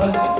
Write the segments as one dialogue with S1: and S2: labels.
S1: Thank you.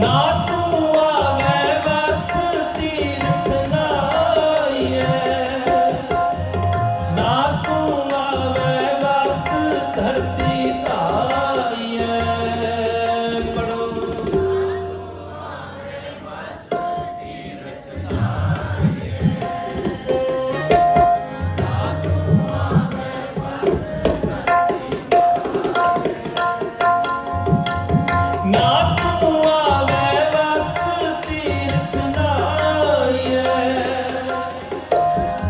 S1: No!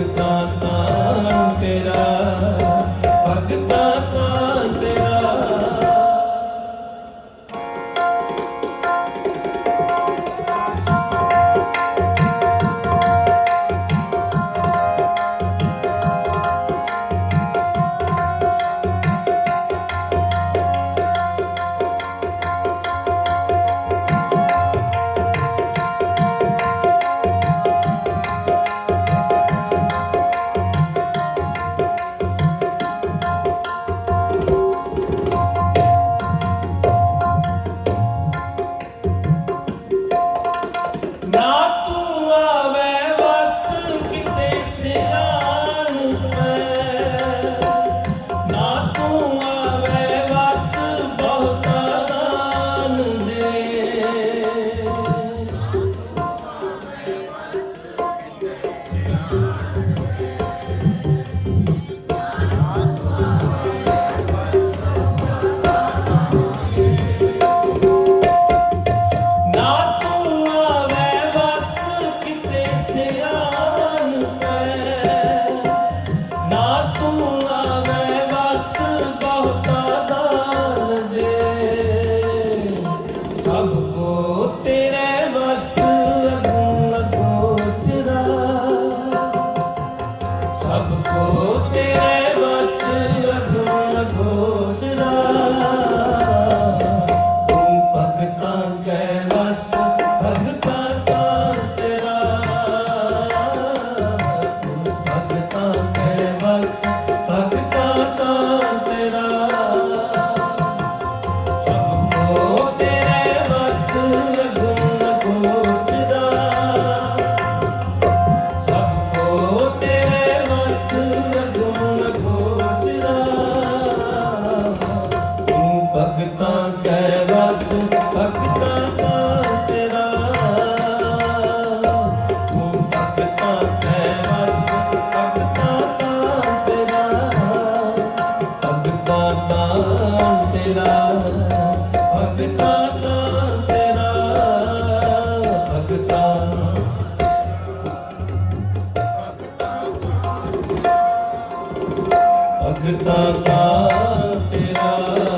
S1: ਭਗਤਾ ਤਾਂ ਤੇਰਾ ਭਗਤਾ ਤਾਂ ਭਗਤਾ ਦਾ ਤੇਰਾ।